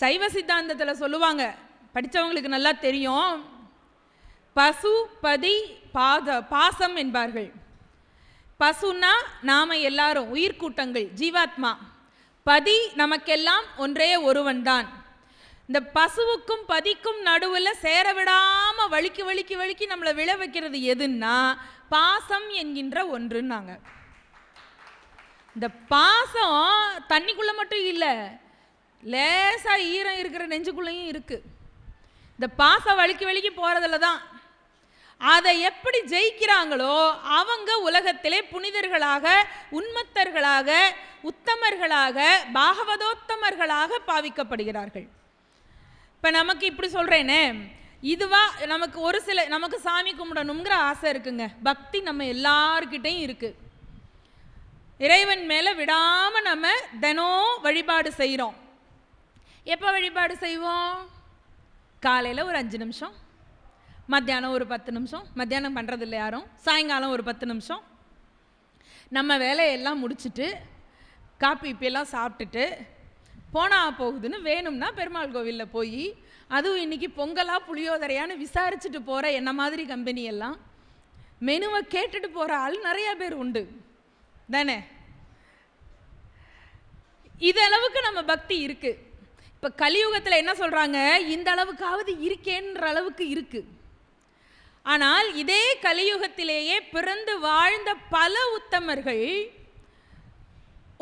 சைவ சித்தாந்தத்தில் சொல்லுவாங்க. படித்தவங்களுக்கு நல்லா தெரியும். பசு பதி பாத பாசம் என்பார்கள். பசுன்னா நாம எல்லாரும் உயிர்கூட்டங்கள் ஜீவாத்மா. பதி நமக்கெல்லாம் ஒன்றே ஒருவன்தான் இந்த பசுவுக்கும் பதிக்கும் நடுவில் சேர விடாமல் வலிக்கு வலிக்கு வலிக்கு நம்மளை விழ வைக்கிறது எதுன்னா பாசம் என்கின்ற ஒன்றுன்னாங்க. இந்த பாசம் தண்ணிக்குள்ளே மட்டும் இல்லை லேசாக ஈரம் இருக்கிற நெஞ்சுக்குள்ளேயும் இருக்குது இந்த பாசம் வலிக்கு வலிக்கு போகிறதுல தான். அதை எப்படி ஜெயிக்கிறாங்களோ அவங்க உலகத்திலே புனிதர்களாக உன்மத்தர்களாக உத்தமர்களாக பாகவதோத்தமர்களாக பாவிக்கப்படுகிறார்கள். இப்போ நமக்கு இப்படி சொல்கிறேனே இதுவா நமக்கு ஒரு சில நமக்கு சாமி கும்பிடணுங்கிற ஆசை இருக்குங்க. பக்தி நம்ம எல்லார்கிட்டையும் இருக்குது இறைவன் மேலே விடாமல் நம்ம தினம் வழிபாடு செய்கிறோம் எப்போ வழிபாடு செய்வோம்? காலையில் ஒரு அஞ்சு நிமிஷம் மத்தியானம் ஒரு பத்து நிமிஷம் மத்தியானம் பண்ணுறதில்ல யாரும் சாயங்காலம் ஒரு பத்து நிமிஷம். நம்ம வேலையெல்லாம் முடிச்சுட்டு காப்பி இப்பெல்லாம் சாப்பிட்டுட்டு போனா போகுதுன்னு வேணும்னா பெருமாள் கோவிலில் போய் அதுவும் இன்னைக்கு பொங்கலாக புளியோதரையான்னு விசாரிச்சுட்டு போகிற என்ன மாதிரி கம்பெனி எல்லாம் மெனுவை கேட்டுட்டு போகிற ஆள் நிறையா பேர் உண்டு. தானே? இது அளவுக்கு நம்ம பக்தி இருக்குது இப்போ கலியுகத்தில் என்ன சொல்கிறாங்க இந்த அளவுக்காவது இருக்கேன்ற அளவுக்கு இருக்கு. ஆனால் இதே கலியுகத்திலேயே பிறந்து வாழ்ந்த பல உத்தமர்கள்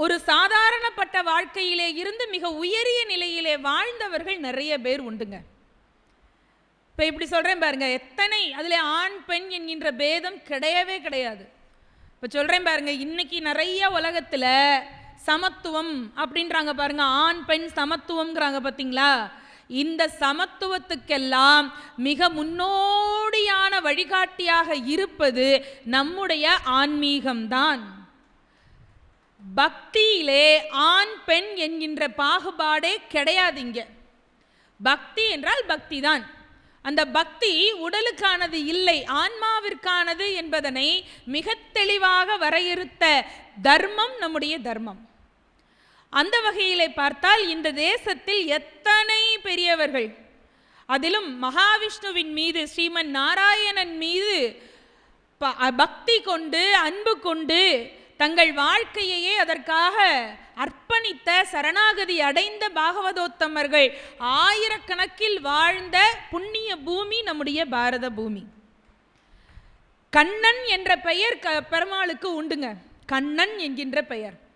ஒரு சாதாரணப்பட்ட வாழ்க்கையிலே இருந்து மிக உயரிய நிலையிலே வாழ்ந்தவர்கள் நிறைய பேர் உண்டுங்க. இப்போ இப்படி சொல்கிறேன் பாருங்க எத்தனை அதில் ஆண் பெண் என்கின்ற பேதம் கிடையவே கிடையாது. இப்போ சொல்கிறேன் பாருங்க இன்னைக்கு நிறைய உலகத்தில் சமத்துவம் அப்படின்றாங்க பாருங்க. ஆண் பெண் சமத்துவம்ங்கிறாங்க பார்த்தீங்களா இந்த சமத்துவத்துக்கெல்லாம் மிக முன்னோடியான வழிகாட்டியாக இருப்பது நம்முடைய ஆன்மீகம்தான். பக்தியிலே ஆண் பெண் என்கின்ற பாகுபாடே கிடையாது இங்க பக்தி என்றால் பக்தி தான் அந்த பக்தி உடலுக்கானது இல்லை ஆன்மாவிற்கானது என்பதனை மிக தெளிவாக வரையறுத்த தர்மம் நம்முடைய தர்மம். அந்த வகையிலே பார்த்தால் இந்த தேசத்தில் எத்தனை பெரியவர்கள்? அதிலும் மகாவிஷ்ணுவின் மீது ஸ்ரீமன் நாராயணன் மீது ப- பக்தி கொண்டு அன்பு கொண்டு தங்கள் வாழ்க்கையையே அதற்காக அர்ப்பணித்த சரணாகதி அடைந்த பாகவதோத்தமர்கள் ஆயிரக்கணக்கில் வாழ்ந்த புண்ணிய பூமி நம்முடைய பாரத பூமி. கண்ணன் என்ற பெயர் க பெருமாளுக்கு உண்டுங்க. கண்ணன் என்கின்ற பெயர்.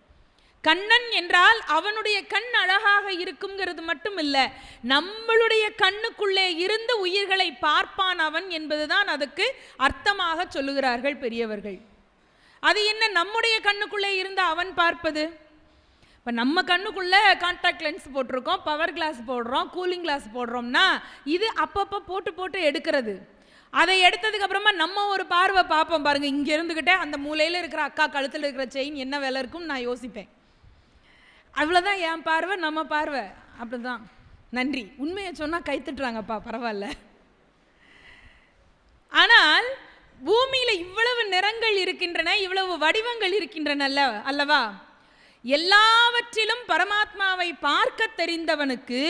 கண்ணன் என்றால் அவனுடைய கண் அழகாக இருக்குங்கிறது மட்டும் இல்லை நம்மளுடைய கண்ணுக்குள்ளே இருந்து உயிர்களை பார்ப்பான் அவன் என்பதுதான் அதுக்கு அர்த்தமாக சொல்லுகிறார்கள் பெரியவர்கள். அது என்ன நம்முடைய கண்ணுக்குள்ளே இருந்து அவன் பார்ப்பது? இப்போ நம்ம கண்ணுக்குள்ளே கான்டாக்ட் லென்ஸ் போட்டிருக்கோம் பவர் கிளாஸ் போடுறோம் கூலிங் கிளாஸ் போடுறோம்னா இது அப்பப்போ போட்டு போட்டு எடுக்கிறது. அதை எடுத்ததுக்கு அப்புறமா நம்ம ஒரு பார்வை பார்ப்போம் பாருங்கள் இங்கே இருந்துக்கிட்டே அந்த மூலையில் இருக்கிற அக்கா கழுத்தில் இருக்கிற செயின் என்ன விலை இருக்கும்னு நான் யோசிப்பேன். அவ்வளோதான் என் பார்வை நம்ம பார்வை. அப்படிதான். நன்றி. உண்மையை சொன்னால் கைத்துட்டுறாங்கப்பா பரவாயில்ல. ஆனால் பூமியில் இவ்வளவு நிறங்கள் இருக்கின்றன இவ்வளவு வடிவங்கள் இருக்கின்றன அல்ல அல்லவா? எல்லாவற்றிலும் பரமாத்மாவை பார்க்க தெரிந்தவனுக்கு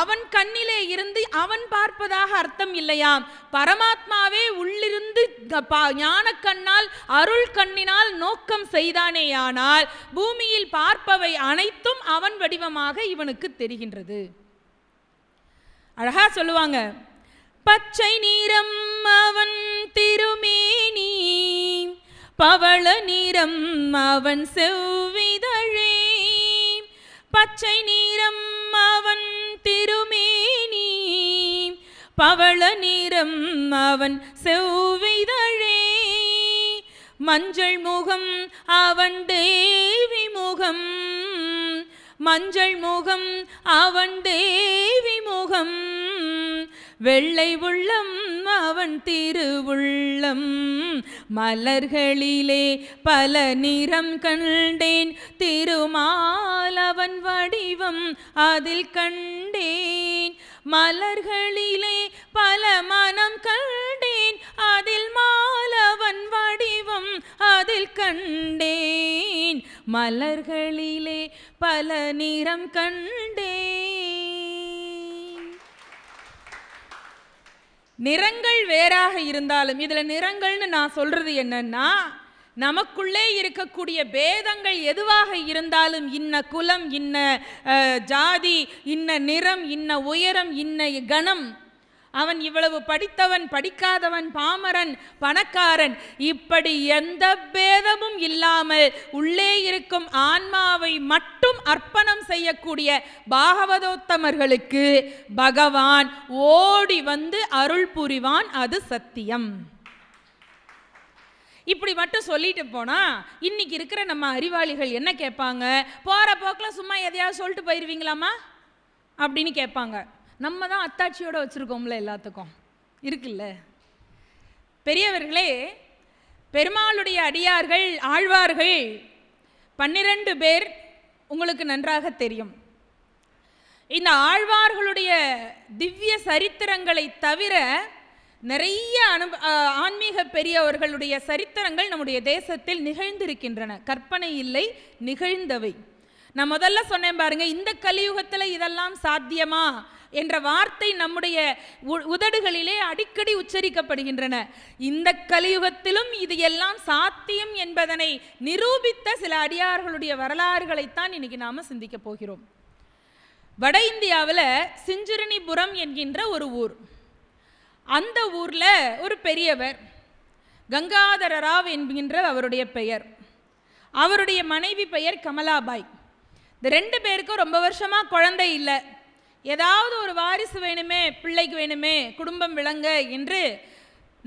அவன் கண்ணிலே இருந்து அவன் பார்ப்பதாக அர்த்தம் இல்லையாம். பரமாத்மாவே உள்ளிருந்து ஞான கண்ணால் அருள் கண்ணினால் நோக்கம் செய்தானேயானால் பூமியில் பார்ப்பவை அனைத்தும் அவன் வடிவமாக இவனுக்கு தெரிகின்றது. அழகா சொல்லுவாங்க பச்சை நீரம் அவன் திருமேனி பவள நீரம் அவன் செவ்வி பச்சை நீரம் அவன் திருமேனி பவள நீரம் அவன் செவ்விதழே. மஞ்சள் முகம் அவன் தேவி முகம் மஞ்சள் முகம் அவன் தேவி முகம். வெள்ளை உள்ளம் அவன் திருவுள்ளம் மலர்களிலே பல நிறம் கண்டேன். திரு அவன் வடிவம் அதில் கண்டேன். மலர்களிலே பல மனம் கண்டேன். அதில் மாலவன் வடிவம் அதில் கண்டேன். மலர்களிலே பல நிறம் கண்டேன். நிறங்கள் வேறாக இருந்தாலும் இதில் நிறங்கள்னு நான் சொல்றது என்னன்னா நமக்குள்ளே இருக்கக்கூடிய பேதங்கள் எதுவாக இருந்தாலும் இன்ன குலம் இன்ன ஜாதி இன்ன நிறம் இன்ன உயரம் இன்ன கணம். அவன் இவ்வளவு படித்தவன் படிக்காதவன் பாமரன் பணக்காரன். இப்படி எந்த பேதமும் இல்லாமல் உள்ளே இருக்கும் ஆன்மாவை மட்டும் அர்ப்பணம் செய்யக்கூடிய பாகவதோத்தமர்களுக்கு பகவான் ஓடி வந்து அருள் புரிவான் அது சத்தியம். இப்படி மட்டும் சொல்லிட்டு போனால் இன்னைக்கு இருக்கிற நம்ம அறிவாளிகள் என்ன கேட்பாங்க? போகிற போக்கில் சும்மா எதையாவது சொல்லிட்டு போயிடுவீங்களாமா அப்படின்னு கேட்பாங்க. நம்ம தான் அத்தாட்சியோடு வச்சுருக்கோம்ல எல்லாத்துக்கும். இருக்குல்ல? பெரியவர்களே பெருமாளுடைய அடியார்கள் ஆழ்வார்கள் பன்னிரண்டு பேர் உங்களுக்கு நன்றாக தெரியும். இந்த ஆழ்வார்களுடைய திவ்ய சரித்திரங்களை தவிர நிறைய அனு ஆன்மீக பெரியவர்களுடைய சரித்திரங்கள் நம்முடைய தேசத்தில் நிகழ்ந்திருக்கின்றன. கற்பனை இல்லை நிகழ்ந்தவை. நான் முதல்ல சொன்னேன் பாருங்க இந்த கலியுகத்தில் இதெல்லாம் சாத்தியமா? என்ற வார்த்தை நம்முடைய உ- உதடுகளிலே அடிக்கடி உச்சரிக்கப்படுகின்றன. இந்த கலியுகத்திலும் இது எல்லாம் சாத்தியம் என்பதனை நிரூபித்த சில அடியார்களுடைய வரலாறுகளைத்தான் இன்னைக்கு நாம் சிந்திக்க போகிறோம். வட இந்தியாவில் சிஞ்சிரணிபுரம் என்கின்ற ஒரு ஊர். அந்த ஊரில் ஒரு பெரியவர் கங்காதர ராவ் என்கின்ற அவருடைய பெயர். அவருடைய மனைவி பெயர் கமலாபாய். இந்த ரெண்டு பேருக்கும் ரொம்ப வருஷமாக குழந்தை இல்லை. ஏதாவது ஒரு வாரிசு வேணுமே பிள்ளைக்கு வேணுமே குடும்பம் விளங்க என்று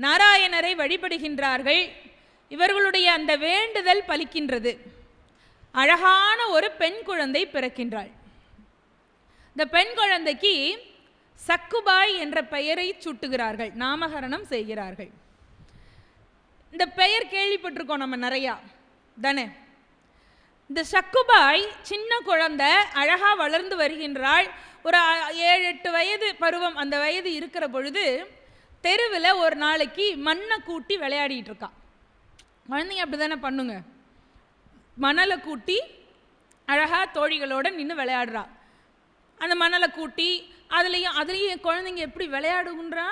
நாராயணரை வழிபடுகின்றார்கள். இவர்களுடைய அந்த வேண்டுதல் பலிக்கின்றது. அழகான ஒரு பெண் குழந்தை பிறக்கின்றாள். இந்த பெண் குழந்தைக்கு சக்குபாய் என்ற பெயரை சுட்டுகிறார்கள் நாமகரணம் செய்கிறார்கள். இந்த பெயர் கேள்விப்பட்டிருக்கோம் நம்ம நிறையா. தானே? இந்த சக்குபாய் சின்ன குழந்தை அழகாக வளர்ந்து வருகின்றாள். ஒரு ஏழு எட்டு வயது பருவம் அந்த வயது இருக்கிற பொழுது தெருவில் ஒரு நாளைக்கு மண்ணை கூட்டி விளையாடிட்டு இருக்கா. குழந்தைங்க அப்படி தானே பண்ணுங்க. மணலை கூட்டி அழகாக தோழிகளோடு நின்று விளையாடுறா. அந்த மணலை கூட்டி அதுலேயும் அதுலேயும் குழந்தைங்க எப்படி விளையாடுகின்றா?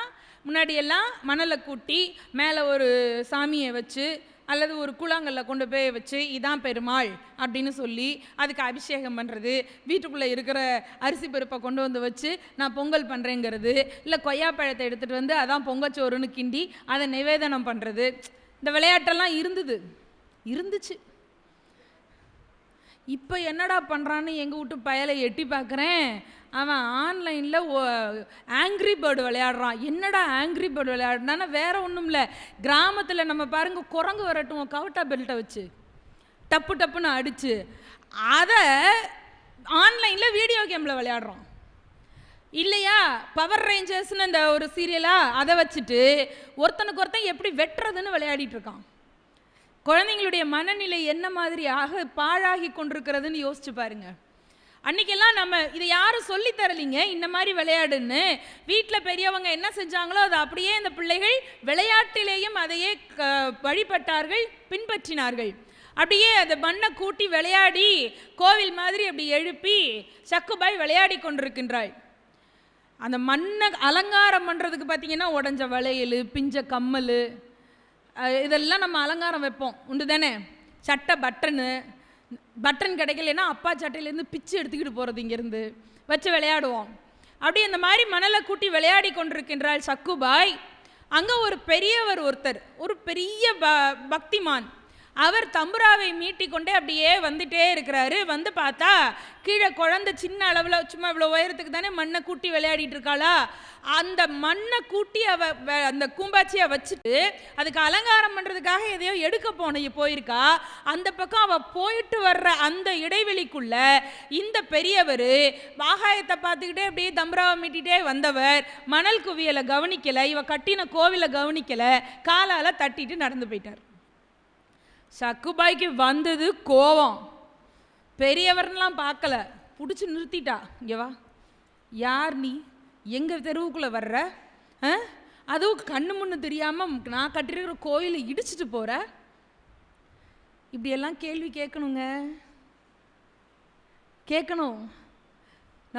முன்னாடியெல்லாம் மணலை கூட்டி மேலே ஒரு சாமியை வச்சு அல்லது ஒரு கூழாங்கல்ல கொண்டு போய் வச்சு இதான் பெருமாள் அப்படின்னு சொல்லி அதுக்கு அபிஷேகம் பண்ணுறது வீட்டுக்குள்ளே இருக்கிற அரிசி பருப்பை கொண்டு வந்து வச்சு நான் பொங்கல் பண்ணுறேங்கிறது இல்லை கொய்யாப்பழத்தை எடுத்துகிட்டு வந்து அதான் பொங்கச்சோறுன்னு கிண்டி அதை நிவேதனம் பண்ணுறது இந்த விளையாட்டெல்லாம் இருந்தது. இருந்துச்சு. இப்போ என்னடா பண்ணுறான்னு எங்கள் வீட்டு பயலை எட்டி பார்க்குறேன் அவன் ஆன்லைனில் ஆங்க்ரி பேர்டு விளையாடுறான். என்னடா ஆங்க்ரி பேர்டு விளையாடுனான்னா வேற ஒன்றும் இல்லை கிராமத்தில் நம்ம பாருங்க குரங்கு வரட்டும் கவட்டா பெல்ட்டை வச்சு. டப்பு டப்புன்னு அடிச்சு. அதை ஆன்லைனில் வீடியோ கேமில் விளையாடுறோம். இல்லையா? பவர் ரேஞ்சர்ஸ்னு அந்த ஒரு சீரியலாக அதை வச்சுட்டு ஒருத்தனுக்கு ஒருத்தன் எப்படி வெட்டுறதுன்னு விளையாடிட்டு இருக்கான். குழந்தைங்களுடைய மனநிலை என்ன மாதிரி ஆக பாழாகி கொண்டிருக்கிறதுன்னு யோசிச்சு பாருங்க. அன்னைக்கெல்லாம் நம்ம இதை யாரும் சொல்லி தரலிங்க இந்த மாதிரி விளையாடுன்னு. வீட்டில் பெரியவங்க என்ன செஞ்சாங்களோ அதை அப்படியே இந்த பிள்ளைகள் விளையாட்டிலேயும் அதையே க- வழிபட்டார்கள் பின்பற்றினார்கள். அப்படியே அந்த மண்ணை கூட்டி விளையாடி கோவில் மாதிரி அப்படி எழுப்பி சக்குபாய் விளையாடி கொண்டிருக்கின்றாள். அந்த மண்ணை அலங்காரம் பண்ணுறதுக்கு பார்த்தீங்கன்னா உடஞ்ச வளையல் பிஞ்ச கம்மல் இதெல்லாம் நம்ம அலங்காரம் வைப்போம். உண்டு தானே? சட்டை பட்டனு பட்டன் கிடைக்கலன்னா அப்பா சட்டையிலேருந்து பிச்சு எடுத்துக்கிட்டு போகிறது இங்கேருந்து. வச்சு விளையாடுவோம். அப்படி அந்த மாதிரி மணலை கூட்டி விளையாடி கொண்டிருக்கின்றாள் சக்குபாய். அங்கே ஒரு பெரியவர் ஒருத்தர் ஒரு பெரிய ப பக்திமான். அவர் தம்புராவை மீட்டிக்கொண்டே அப்படியே வந்துட்டே இருக்கிறாரு. வந்து பார்த்தா கீழே குழந்த சின்ன அளவில் சும்மா இவ்வளோ உயரத்துக்கு தானே மண்ணை கூட்டி விளையாடிட்டு இருக்காளா? அந்த மண்ணை கூட்டி அவ வ- அந்த கூம்பாச்சியை வச்சுட்டு அதுக்கு அலங்காரம் பண்ணுறதுக்காக எதையோ எடுக்க போன போயிருக்கா. அந்த பக்கம் அவள் போயிட்டு வர்ற அந்த இடைவெளிக்குள்ள இந்த பெரியவர் ஆகாயத்தை பார்த்துக்கிட்டே அப்படியே தம்புராவை மீட்டிகிட்டே வந்தவர். மணல் குவியலை கவனிக்கலை இவ கட்டின கோவிலை கவனிக்கலை காலால் தட்டிட்டு நடந்து போயிட்டார். சக்குபாய்க்கு வந்தது கோவம் பெரியவர்லாம் பார்க்கல. பிடிச்சி நிறுத்திட்டா. இங்கே வா. யார் நீ? எங்கள் தெருவுக்குள்ளே வர்ற? ஆ? அதுவும் கண்ணு முன்னு தெரியாமல் நான் கட்டிருக்கிற கோயிலை இடிச்சிட்டு போகிற இப்படியெல்லாம் கேள்வி கேட்கணுங்க. கேட்கணும்.